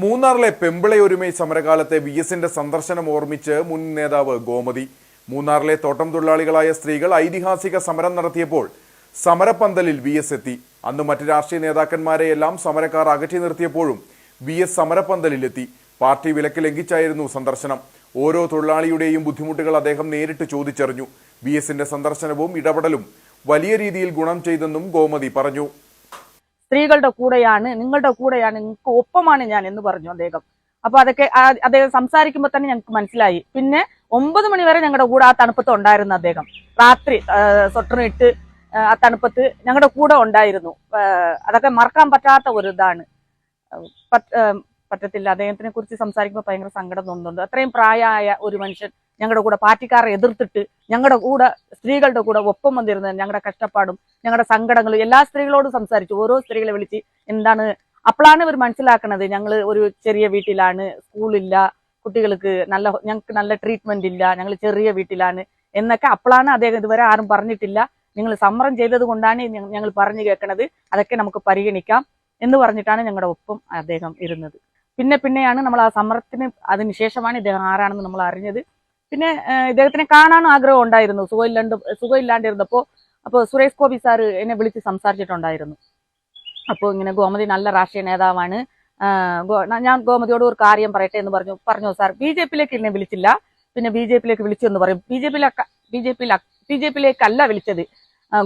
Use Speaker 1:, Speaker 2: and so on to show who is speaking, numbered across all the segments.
Speaker 1: മൂന്നാറിലെ പെമ്പിളയൊരുമൈ സമരകാലത്തെ വി എസിന്റെ സന്ദർശനം ഓർമ്മിച്ച് മുൻ നേതാവ് ഗോമതി. മൂന്നാറിലെ തോട്ടം തൊഴിലാളികളായ സ്ത്രീകൾ ഐതിഹാസിക സമരം നടത്തിയപ്പോൾ സമരപ്പന്തലിൽ വി എസ് എത്തി. അന്ന് മറ്റ് രാഷ്ട്രീയ നേതാക്കന്മാരെയെല്ലാം സമരക്കാർ അകറ്റി നിർത്തിയപ്പോഴും വി എസ് സമരപ്പന്തലിലെത്തി. പാർട്ടി വിലക്ക് ലംഘിച്ചായിരുന്നു സന്ദർശനം. ഓരോ തൊഴിലാളിയുടെയും ബുദ്ധിമുട്ടുകൾ അദ്ദേഹം നേരിട്ട് ചോദിച്ചറിഞ്ഞു. വി എസിന്റെ സന്ദർശനവും ഇടപെടലും വലിയ രീതിയിൽ ഗുണം ചെയ്തെന്നും ഗോമതി പറഞ്ഞു.
Speaker 2: സ്ത്രീകളുടെ കൂടെയാണ് നിങ്ങളുടെ കൂടെയാണ് നിങ്ങൾക്ക് ഒപ്പമാണ് ഞാൻ എന്ന് പറഞ്ഞു അദ്ദേഹം. അപ്പൊ അതൊക്കെ അദ്ദേഹം സംസാരിക്കുമ്പോൾ തന്നെ ഞങ്ങൾക്ക് മനസ്സിലായി. പിന്നെ ഒമ്പത് മണി വരെ ഞങ്ങളുടെ കൂടെ ആ തണുപ്പത്ത് ഉണ്ടായിരുന്നു അദ്ദേഹം. രാത്രി സ്വട്ടറും ഇട്ട് ആ, തണുപ്പത്ത് ഞങ്ങളുടെ കൂടെ ഉണ്ടായിരുന്നു. അതൊക്കെ മറക്കാൻ പറ്റാത്ത ഒരു ഇതാണ്. പറ്റത്തില്ല. അദ്ദേഹത്തിനെ കുറിച്ച് സംസാരിക്കുമ്പോൾ ഭയങ്കര സങ്കടം തോന്നുന്നുണ്ട്. അത്രയും പ്രായമായ ഒരു മനുഷ്യൻ ഞങ്ങളുടെ കൂടെ പാർട്ടിക്കാരെ എതിർത്തിട്ട് ഞങ്ങളുടെ കൂടെ സ്ത്രീകളുടെ കൂടെ ഒപ്പം വന്നിരുന്നത് ഞങ്ങളുടെ കഷ്ടപ്പാടും ഞങ്ങളുടെ സങ്കടങ്ങളും എല്ലാ സ്ത്രീകളോടും സംസാരിച്ചു. ഓരോ സ്ത്രീകളെ വിളിച്ച് എന്താണ് അപ്പോഴാണ് ഇവർ മനസ്സിലാക്കണത് ഞങ്ങൾ ഒരു ചെറിയ വീട്ടിലാണ് സ്കൂളില്ല കുട്ടികൾക്ക് നല്ല ഞങ്ങൾക്ക് നല്ല ട്രീറ്റ്മെന്റ് ഇല്ല ഞങ്ങൾ ചെറിയ വീട്ടിലാണ് എന്നൊക്കെ അപ്പോഴാണ് അദ്ദേഹം ഇതുവരെ ആരും പറഞ്ഞിട്ടില്ല. നിങ്ങൾ സമരം ചെയ്തത് കൊണ്ടാണ് ഞങ്ങൾ പറഞ്ഞു കേൾക്കണത് അതൊക്കെ നമുക്ക് പരിഗണിക്കാം എന്ന് പറഞ്ഞിട്ടാണ് ഞങ്ങളുടെ ഒപ്പം അദ്ദേഹം ഇരുന്നത്. പിന്നെ പിന്നെയാണ് നമ്മൾ ആ സമരത്തിന് അതിനുശേഷമാണ് ഇദ്ദേഹം ആരാണെന്ന് നമ്മൾ അറിഞ്ഞത്. പിന്നെ ഇദ്ദേഹത്തിനെ കാണാനും ആഗ്രഹം ഉണ്ടായിരുന്നു. സുഖമില്ലാണ്ട് സുഖമില്ലാണ്ടിരുന്നപ്പോൾ അപ്പോൾ സുരേഷ് ഗോപി സാറ് എന്നെ വിളിച്ച് സംസാരിച്ചിട്ടുണ്ടായിരുന്നു. അപ്പോൾ ഇങ്ങനെ ഗോമതി നല്ല രാഷ്ട്രീയ നേതാവാണ്. ഞാൻ ഗോമതിയോട് ഒരു കാര്യം പറയട്ടെ എന്ന് പറഞ്ഞു പറഞ്ഞു സാർ? ബി ജെ പിയിലേക്ക് എന്നെ വിളിച്ചില്ല. പിന്നെ ബി ജെ പിയിലേക്ക് വിളിച്ചു എന്ന് പറയും. ബി ജെ പിയിലെ ബി ജെ പിയിലെ ബി ജെ പിയിലേക്കല്ല വിളിച്ചത്.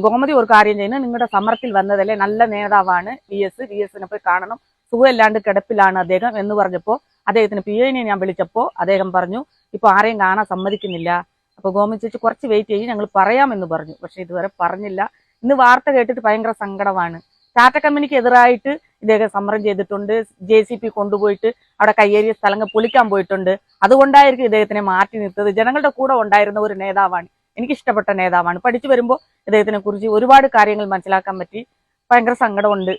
Speaker 2: ഗോമതി ഒരു കാര്യം ചെയ്യുന്നത് നിങ്ങളുടെ സമരത്തിൽ വന്നതല്ലേ നല്ല നേതാവാണ് വി എസ് വി എസിനെ പോയി കാണണം. സുഖമില്ലാണ്ട് കിടപ്പിലാണ് അദ്ദേഹം എന്ന് പറഞ്ഞപ്പോൾ അദ്ദേഹത്തിന് പി എനെ ഞാൻ വിളിച്ചപ്പോൾ അദ്ദേഹം പറഞ്ഞു ഇപ്പൊ ആരെയും കാണാൻ സമ്മതിക്കുന്നില്ല. അപ്പോൾ ഗോമതി ചേച്ചി കുറച്ച് വെയിറ്റ് ചെയ്യും ഞങ്ങൾ പറയാമെന്ന് പറഞ്ഞു. പക്ഷേ ഇതുവരെ പറഞ്ഞില്ല. ഇന്ന് വാർത്ത കേട്ടിട്ട് ഭയങ്കര സങ്കടമാണ്. ടാറ്റ കമ്പനിക്ക് എതിരായിട്ട് ഇദ്ദേഹം സമരം ചെയ്തിട്ടുണ്ട്. ജെ സി പി കൊണ്ടുപോയിട്ട് അവിടെ കയ്യേറിയ സ്ഥലങ്ങൾ പൊളിക്കാൻ പോയിട്ടുണ്ട്. അതുകൊണ്ടായിരിക്കും ഇദ്ദേഹത്തിനെ മാറ്റി നിർത്തത് ജനങ്ങളുടെ കൂടെ ഉണ്ടായിരുന്ന ഒരു നേതാവാണ്. എനിക്കിഷ്ടപ്പെട്ട നേതാവാണ്. പഠിച്ചു വരുമ്പോൾ ഇദ്ദേഹത്തിനെ കുറിച്ച് ഒരുപാട് കാര്യങ്ങൾ മനസ്സിലാക്കാൻ പറ്റി. ഭയങ്കര സങ്കടമുണ്ട്.